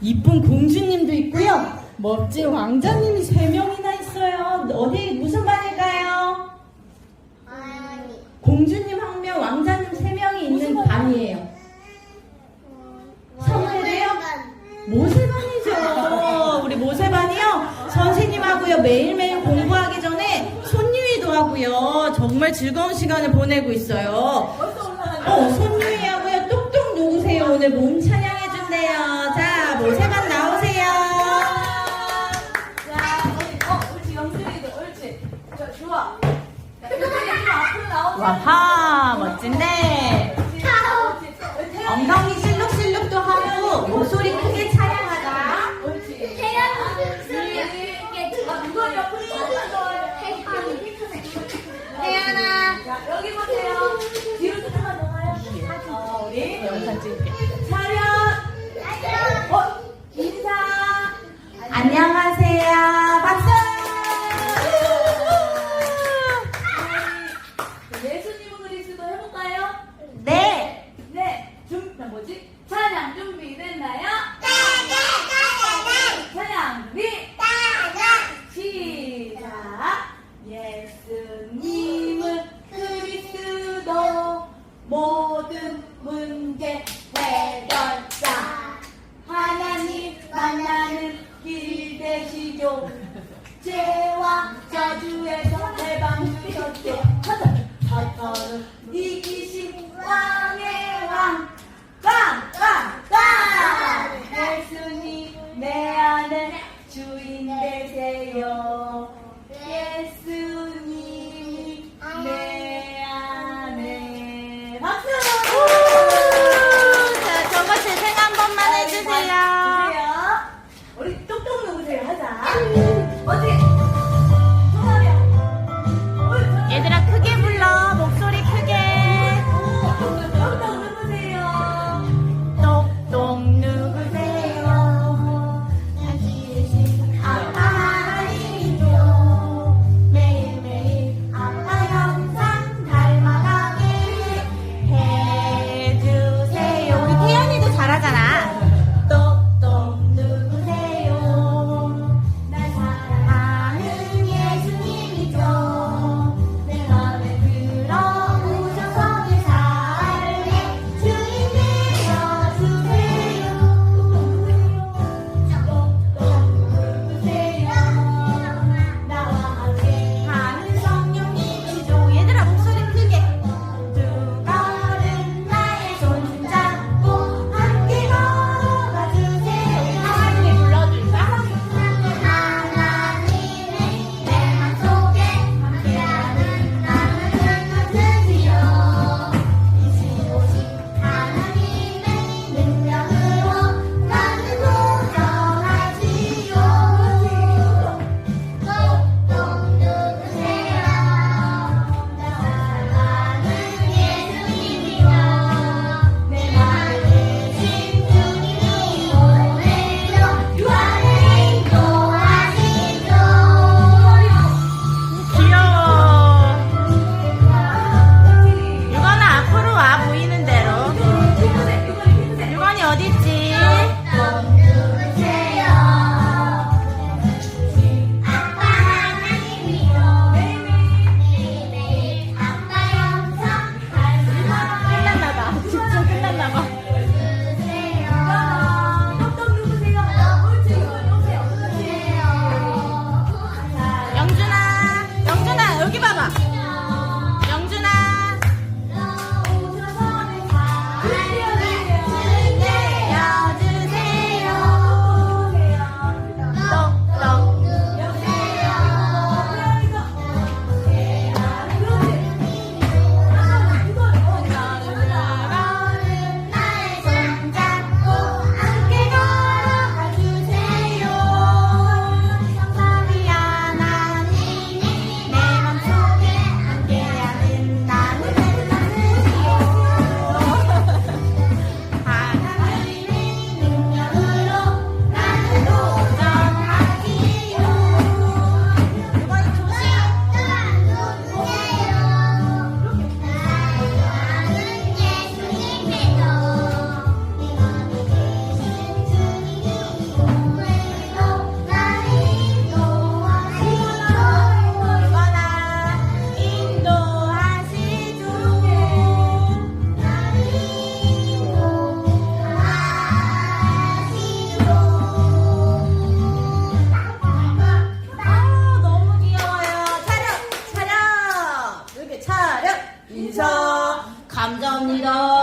이쁜 공주님도 있고요. 멋진 왕자님이 세 명이나 있어요. 어디 무슨 반일까요? 공주님 한 명, 왕자님 세 명이 있는 반이에요. 선물이에요? 모세반이죠. 우리 모세반이요. 선생님하고요 매일매일 공부하기 전에 손유희도 하고요. 정말 즐거운 시간을 보내고 있어요. 어, 손유희하고요. 똑똑 누구세요? 오늘 몸 찬양해 준대요. 자, 와하, 멋진데. 엉덩이 실룩실룩도 하고 목소리 크게 아, 옆으로 태연아 자, 여기 보세요. 뒤로 조금만 더 가요. 어, 우리 영상 찍을게. 차렷. 어, 인사. 안녕하세요. 뭐지? 찬양 준비됐나요? 찬양 준비 네, 네, 네, 시작. 예수님은 그리스도 모든 문제 해결자. 하나님 만나는 길 되시죠. 죄와 저주에서 해방 주셨죠 이기신 왕의 我得 감사합니다